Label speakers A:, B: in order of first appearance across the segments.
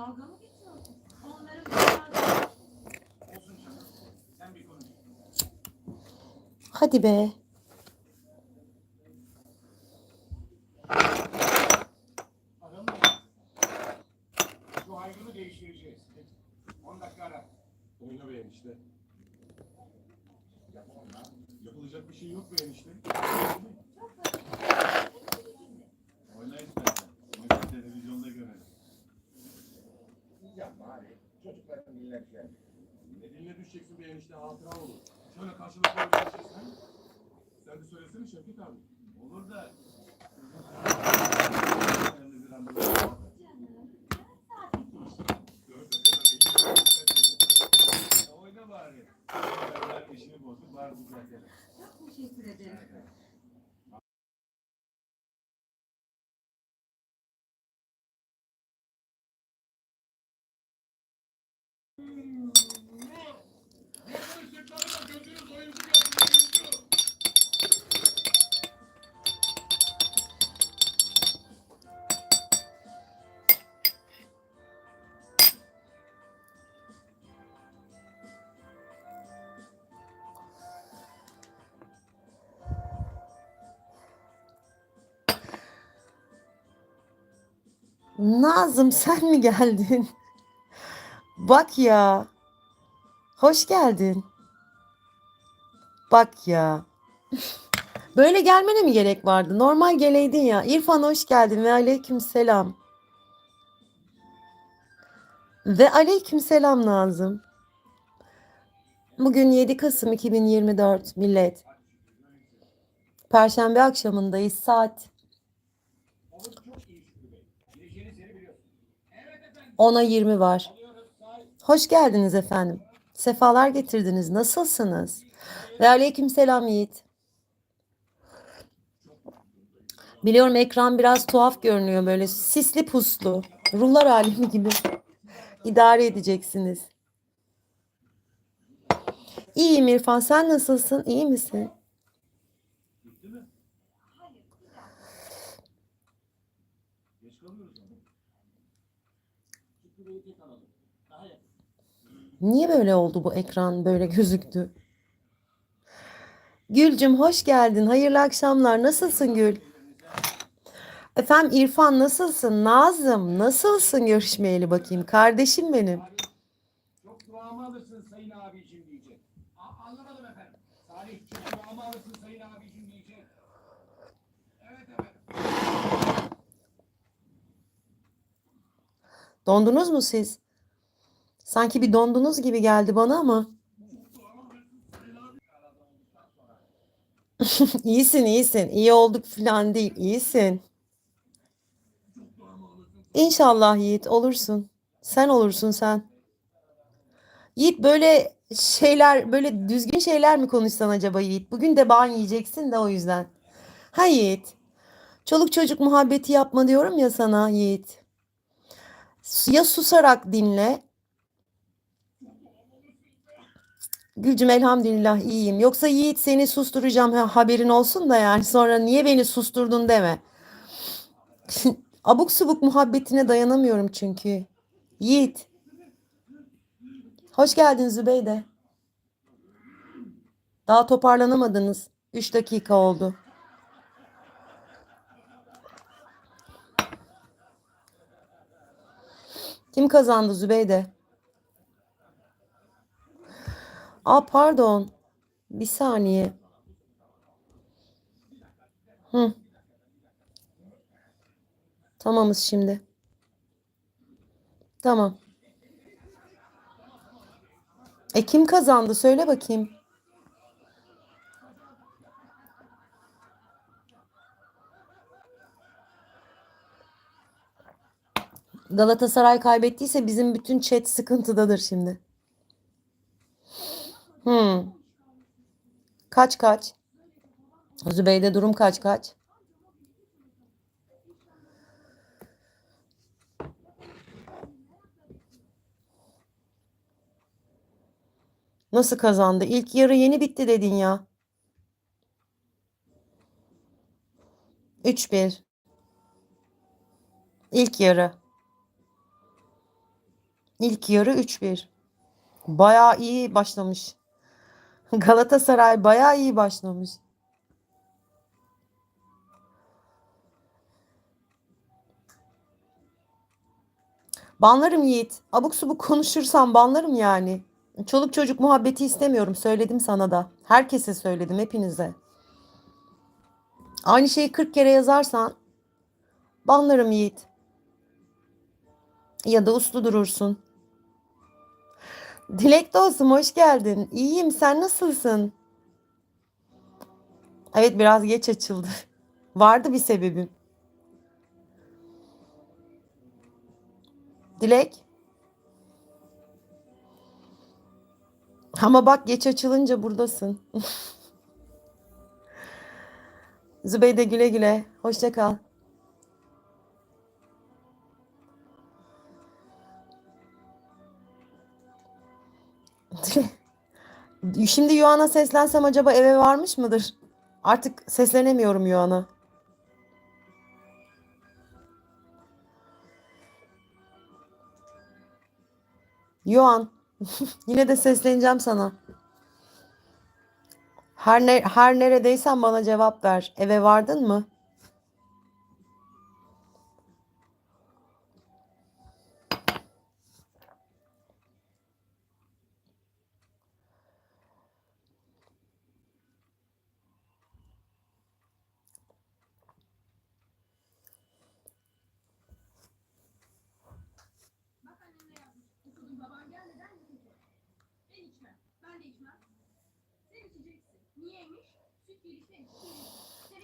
A: Dalga mı geçiyorsun? Bir
B: konuş.
C: Hadi be.
B: Adam mı? Şu hayrını değiştireceğiz. 10 dakika ara.
D: Oyna be enişte.
B: Yapamam lan.
D: Yapılacak bir şey yok be enişte.
B: Oyna istersen. Maçı televizyonda görelim. Yapma abi. Çocukların dinlerken.
D: Ne diline düşeceksin be enişte hatıra olur. Karşılıklı oynayacağız sen. De söylesene Şefik abi.
B: Olur da. Oyna bari. İşini bozduk. Var düzeltelim.
A: Çok teşekkür ederim.
C: Nazım sen mi geldin? Bak ya. Hoş geldin. Bak ya. Böyle gelmene mi gerek vardı? Normal geleydin ya. İrfan hoş geldin ve aleyküm selam. Ve aleyküm selam Nazım. Bugün 7 Kasım 2024 millet. Perşembe akşamındayız saat
B: Olur çok iyi Şükrü Bey. Gireceğiniz yeri biliyorsun. Evet efendim.
C: 10'a 20 var. Hoş geldiniz efendim. Sefalar getirdiniz. Nasılsınız? Ve aleyküm selam Yiğit. Biliyorum ekran biraz tuhaf görünüyor böyle sisli puslu. Ruhlar alemi gibi. İdare edeceksiniz. İyiyim İrfan. Sen nasılsın? İyi misin?
B: Bitti mi? Geç kalıyoruz ama. Şükrü Bey'i tek alalım. Daha yakın.
C: Niye böyle oldu bu ekran? Böyle gözüktü. Gülcüm hoş geldin. Hayırlı akşamlar. Nasılsın Gül? Efendim İrfan nasılsın? Nazım nasılsın görüşmeyeli bakayım. Kardeşim benim.
B: Çok duamı alırsın sayın abicim diyecek. Anlamadım efendim. Salih çok duamı alırsın sayın abicim diyecek. Evet evet.
C: Dondunuz mu siz? Sanki bir dondunuz gibi geldi bana ama. iyisin iyisin. İyi olduk falan değil. İyisin. İnşallah Yiğit olursun. Sen olursun sen. Yiğit böyle şeyler böyle düzgün şeyler mi konuşsan acaba Yiğit? Bugün de ban yiyeceksin de o yüzden. Ha Yiğit. Çoluk çocuk muhabbeti yapma diyorum ya sana Yiğit. Ya susarak dinle. Gülcüm elhamdülillah iyiyim. Yoksa Yiğit seni susturacağım ha, haberin olsun da yani sonra niye beni susturdun deme. Abuk subuk muhabbetine dayanamıyorum çünkü. Yiğit. Hoş geldin Zübeyde. Daha toparlanamadınız. 3 dakika oldu. Kim kazandı Zübeyde? Aa pardon. Bir saniye. Hı. Tamamız şimdi. Tamam. E kim kazandı? Söyle bakayım. Galatasaray kaybettiyse bizim bütün chat sıkıntıdadır şimdi. Hmm. Kaç kaç? Zübeyde durum kaç kaç? Nasıl kazandı? İlk yarı yeni bitti dedin ya. 3-1. İlk yarı. İlk yarı 3-1. Bayağı iyi başlamış. Galatasaray bayağı iyi başlamış. Banlarım Yiğit. Abuk subuk konuşursam banlarım yani. Çoluk çocuk muhabbeti istemiyorum. Söyledim sana da. Herkese söyledim hepinize. Aynı şeyi 40 kere yazarsan banlarım Yiğit. Ya da uslu durursun. Dilek dostum hoş geldin. İyiyim sen nasılsın? Evet biraz geç açıldı. Vardı bir sebebim. Dilek. Ama bak geç açılınca buradasın. Zübeyde güle güle. Hoşça kal. Şimdi Yuan'a seslensem acaba eve varmış mıdır? Artık seslenemiyorum Yuan'a. Yuan, yine de sesleneceğim sana. Her ne her neredeysen bana cevap ver. Eve vardın mı?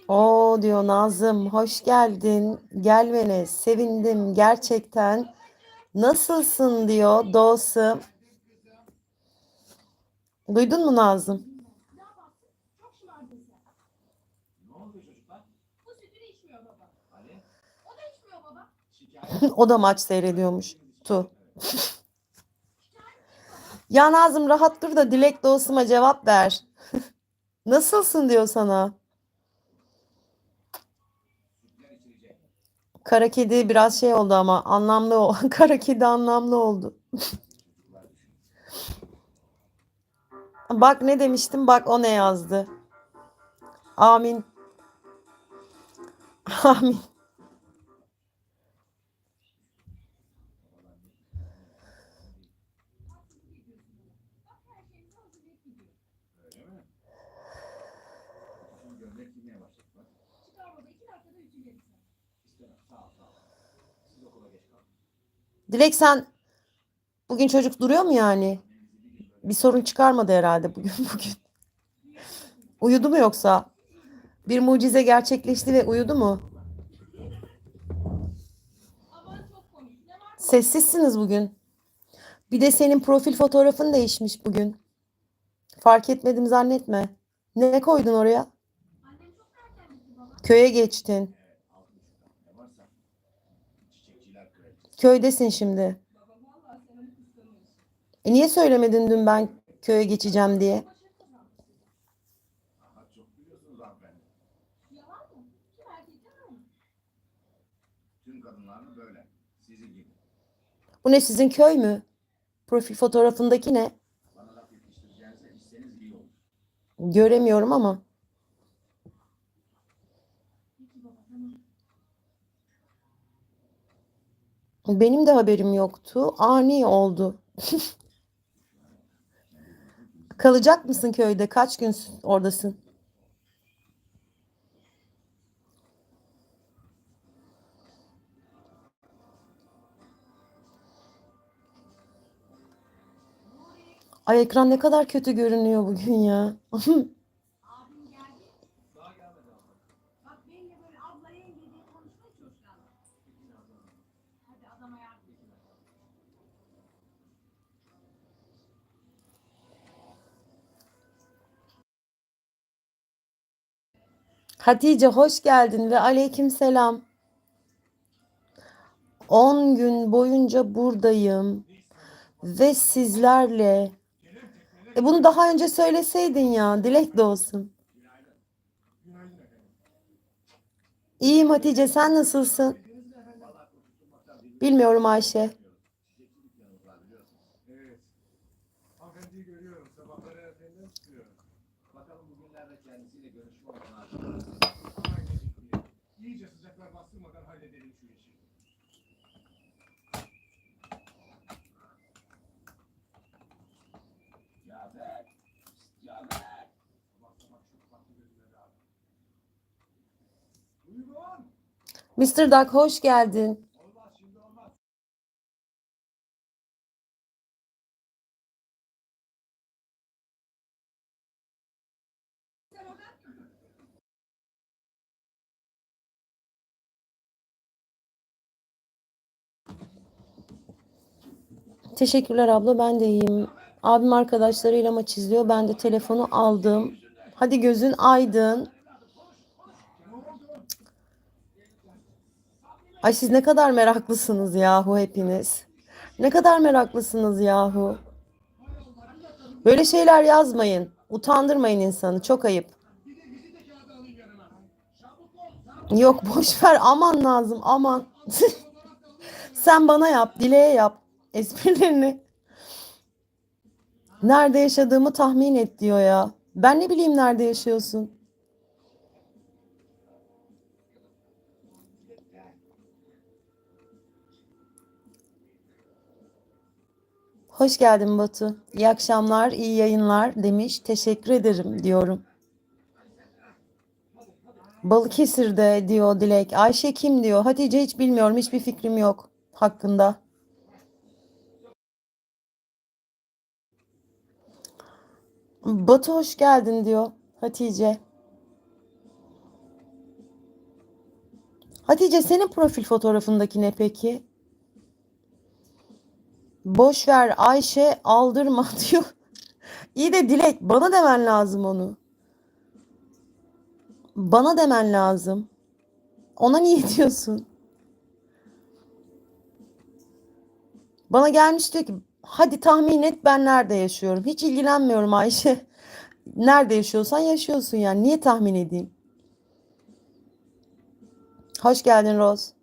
C: Oo diyor Nazım, hoş geldin. Gelmene sevindim gerçekten. Nasılsın diyor Doğusu. Duydun mu Nazım?
A: O da
C: O maç seyrediyormuş. Tu. Ya Nazım rahat dur da Dilek Doğusu'ma cevap ver. Nasılsın diyor sana. Kara kedi biraz şey oldu ama anlamlı o. Kara kedi anlamlı oldu. Bak ne demiştim bak o ne yazdı. Amin. Amin.
A: Bak her şeyimizi hazırlayıp gidiyor.
B: Öyle mi? Şimdi gömlek giymeye başladık bak.
A: Çıkar baba iki dakikada ütülerim sen.
B: İstemem. Sağ ol sağ ol. Siz okula geç kalın.
C: Dilek sen bugün çocuk duruyor mu yani? Bir sorun çıkarmadı herhalde bugün bugün. Uyudu mu yoksa? Bir mucize gerçekleşti ve uyudu mu? Sessizsiniz bugün. Bir de senin profil fotoğrafın değişmiş bugün. Fark etmedim zannetme. Ne koydun oraya? Köye geçtin.
B: Ne varsa çiçekçiler kraliçesi.
C: Köydesin şimdi. E niye söylemedin dün ben köye geçeceğim diye? Bu ne sizin köy mü? Profil fotoğrafındaki ne? Göremiyorum ama.
A: Peki baba tamam.
C: Benim de haberim yoktu. Ani oldu. Kalacak mısın köyde? Kaç gün oradasın? Ay ekran ne kadar kötü görünüyor bugün ya.
A: Abim geldi.
B: Daha gelmedi abla.
A: Bak benimle böyle abla yenge diye konuşmaya hiç hoşlanmıyor. Hadi adama yardım et.
C: Hatice hoş geldin ve aleyküm selam. 10 gün boyunca buradayım ve sizlerle. E bunu daha önce söyleseydin ya. Dilek de olsun. İyiyim Hatice sen nasılsın? Bilmiyorum Ayşe. Mr. Duck hoş geldin. Teşekkürler abla ben de iyiyim. Abim arkadaşlarıyla maç izliyor. Ben de telefonu aldım. Hadi gözün aydın. Ay siz ne kadar meraklısınız yahu hepiniz. Ne kadar meraklısınız yahu. Böyle şeyler yazmayın. Utandırmayın insanı. Çok ayıp. Yok boş ver aman lazım aman. Sen bana yap, Dile'ye yap esprilerini. Nerede yaşadığımı tahmin et diyor ya. Ben ne bileyim nerede yaşıyorsun? Hoş geldin Batu. İyi akşamlar, iyi yayınlar demiş. Teşekkür ederim diyorum. Balıkesir'de diyor Dilek. Ayşe kim diyor. Hatice hiç bilmiyorum. Hiçbir fikrim yok hakkında. Batu hoş geldin diyor Hatice. Hatice senin profil fotoğrafındaki ne peki? Boş ver Ayşe aldırma diyor. İyi de Dilek bana demen lazım onu. Bana demen lazım. Ona niye diyorsun? Bana gelmiş diyor ki hadi tahmin et ben nerede yaşıyorum. Hiç ilgilenmiyorum Ayşe. Nerede yaşıyorsan yaşıyorsun yani. Niye tahmin edeyim? Hoş geldin Roz.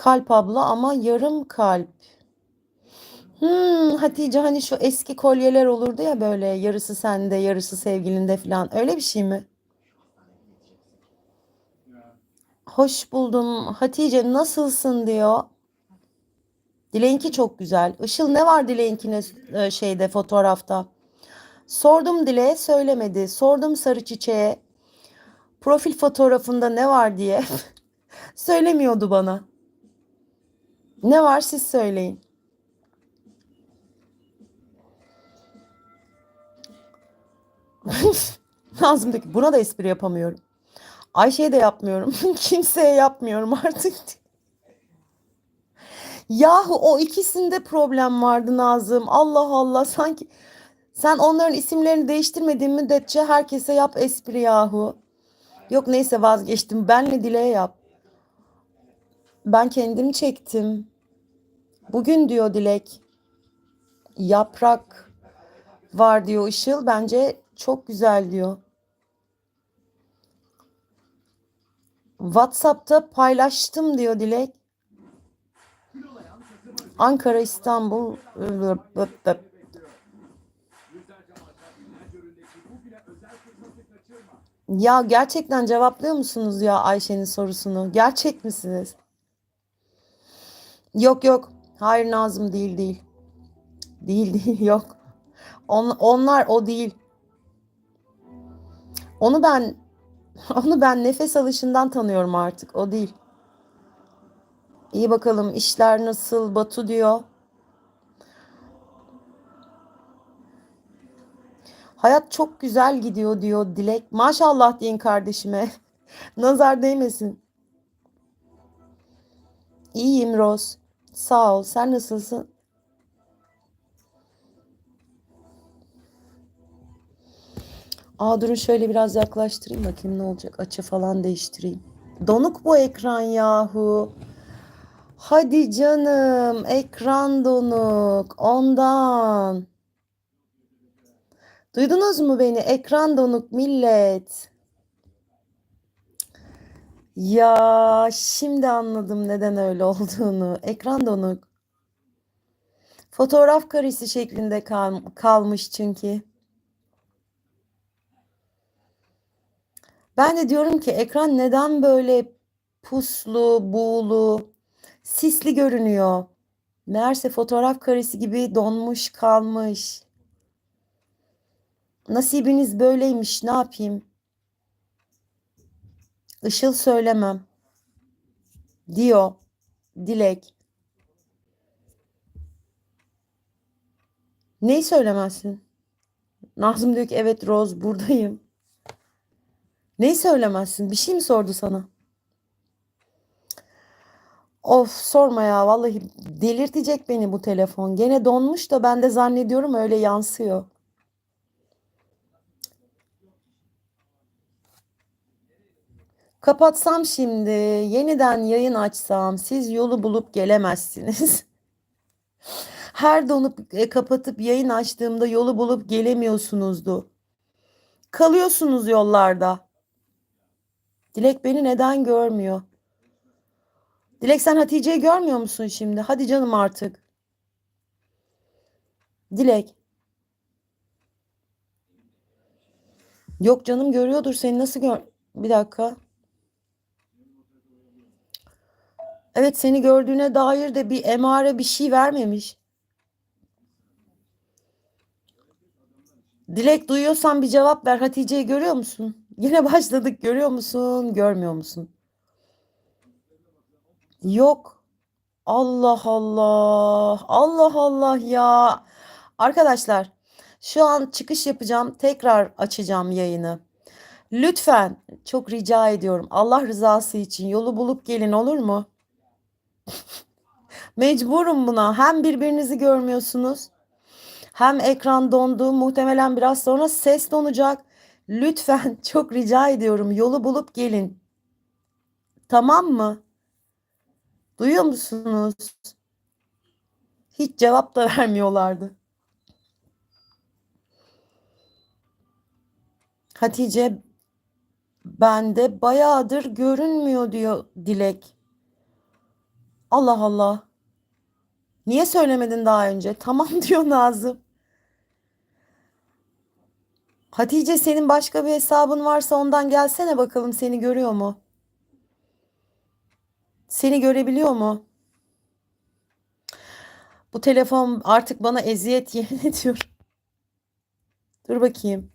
C: Kalp abla ama yarım kalp. Hmm, Hatice hani şu eski kolyeler olurdu ya böyle yarısı sende yarısı sevgilinde falan öyle bir şey mi? Hoş buldum Hatice nasılsın diyor. Dileğinki çok güzel. Işıl ne var Dileğinkine e, şeyde fotoğrafta? Sordum Dile'ye söylemedi. Sordum Sarı Çiçeğe profil fotoğrafında ne var diye. Söylemiyordu bana. Ne var siz söyleyin. Nazım diyor ki buna da espri yapamıyorum. Ayşe'ye de yapmıyorum. Kimseye yapmıyorum artık. Yahu o ikisinde problem vardı Nazım. Allah Allah sanki sen onların isimlerini değiştirmediğin müddetçe herkese yap espri yahu. Yok neyse vazgeçtim. Benle Dile'ye yap. Ben kendim çektim. Bugün diyor Dilek. Yaprak var diyor Işıl. Bence çok güzel diyor. WhatsApp'ta paylaştım diyor Dilek. Ankara, İstanbul.
B: Kaçırma.
C: Ya gerçekten cevaplıyor musunuz ya Ayşe'nin sorusunu? Gerçek misiniz? Yok yok. Hayır Nazım değil değil. Değil değil yok. On, onlar o değil. Onu ben onu ben nefes alışından tanıyorum artık. O değil. İyi bakalım işler nasıl Batu diyor. Hayat çok güzel gidiyor diyor Dilek. Maşallah deyin kardeşime. Nazar değmesin. İyiyim Roz. Sağ ol. Sen nasılsın? Aa durun şöyle biraz yaklaştırayım bakayım ne olacak. Açı falan değiştireyim. Donuk bu ekran yahu. Hadi canım. Ekran donuk. Ondan. Duydunuz mu beni? Ekran donuk millet. Ya şimdi anladım neden öyle olduğunu. Ekran donuk. Fotoğraf karesi şeklinde kal- kalmış çünkü. Ben de diyorum ki ekran neden böyle puslu, buğulu, sisli görünüyor? Meğerse fotoğraf karesi gibi donmuş kalmış. Nasibiniz böyleymiş, ne yapayım? Işıl söylemem. Diyor. Dilek. Neyi söylemezsin? Nazım diyor ki evet Roz buradayım. Neyi söylemezsin? Bir şey mi sordu sana? Of sorma ya vallahi delirtecek beni bu telefon. Gene donmuş da ben de zannediyorum öyle yansıyor. Kapatsam şimdi, yeniden yayın açsam siz yolu bulup gelemezsiniz. Her donup e, kapatıp yayın açtığımda yolu bulup gelemiyorsunuzdu. Kalıyorsunuz yollarda. Dilek beni neden görmüyor? Dilek sen Hatice'yi görmüyor musun şimdi? Hadi canım artık. Dilek. Yok canım görüyordur seni nasıl gör... Bir dakika. Evet seni gördüğüne dair de bir emare bir şey vermemiş. Dilek duyuyorsan bir cevap ver. Hatice'yi görüyor musun? Yine başladık. Görüyor musun? Görmüyor musun? Yok. Allah Allah. Allah Allah ya. Arkadaşlar şu an çıkış yapacağım. Tekrar açacağım yayını. Lütfen çok rica ediyorum. Allah rızası için yolu bulup gelin olur mu? Mecburum buna. Hem birbirinizi görmüyorsunuz. Hem ekran dondu. Muhtemelen biraz sonra ses donacak. Lütfen çok rica ediyorum. Yolu bulup gelin. Tamam mı? Duyuyor musunuz? Hiç cevap da vermiyorlardı. Hatice bende bayağıdır görünmüyor diyor Dilek. Allah Allah. Niye söylemedin daha önce? Tamam diyor Nazım. Hatice senin başka bir hesabın varsa ondan gelsene bakalım seni görüyor mu? Seni görebiliyor mu? Bu telefon artık bana eziyet yemin ediyor. Dur bakayım.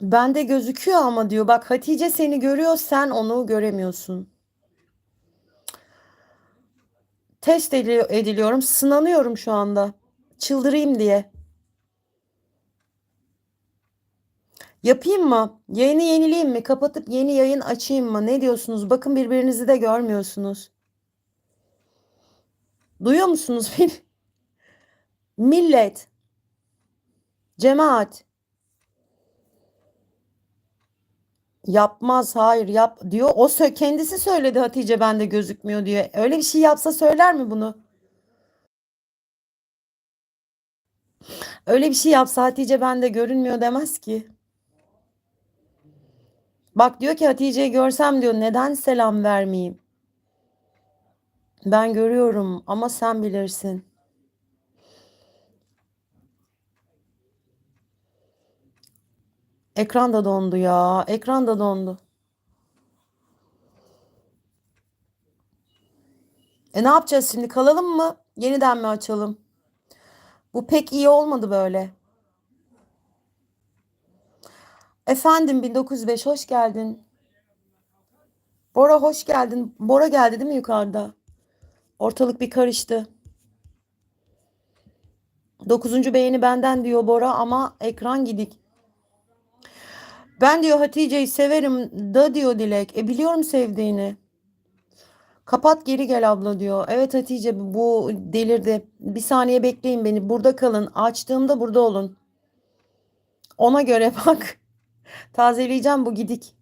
C: Bende gözüküyor ama diyor. Bak Hatice seni görüyor, sen onu göremiyorsun. Test edili- ediliyorum. Sınanıyorum şu anda. Çıldırayım diye. Yapayım mı? Yayını yenileyim mi? Kapatıp yeni yayın açayım mı? Ne diyorsunuz? Bakın birbirinizi de görmüyorsunuz. Duyuyor musunuz? Millet. Cemaat. Yapmaz, hayır yap diyor. O sö- kendisi söyledi Hatice bende gözükmüyor diye. Öyle bir şey yapsa söyler mi bunu? Öyle bir şey yapsa Hatice bende görünmüyor demez ki. Bak diyor ki Hatice'yi görsem diyor neden selam vermeyeyim? Ben görüyorum ama sen bilirsin. Ekran da dondu ya. Ekran da dondu. E ne yapacağız şimdi? Kalalım mı? Yeniden mi açalım? Bu pek iyi olmadı böyle. Efendim 1905 hoş geldin. Bora hoş geldin. Bora geldi değil mi yukarıda? Ortalık bir karıştı. Dokuzuncu beğeni benden diyor Bora ama ekran gidik. Ben diyor Hatice'yi severim da diyor Dilek. E biliyorum sevdiğini. Kapat geri gel abla diyor. Evet Hatice bu- delirdi. Bir saniye bekleyin beni. Burada kalın. Açtığımda burada olun. Ona göre bak. Tazeleyeceğim bu gidik.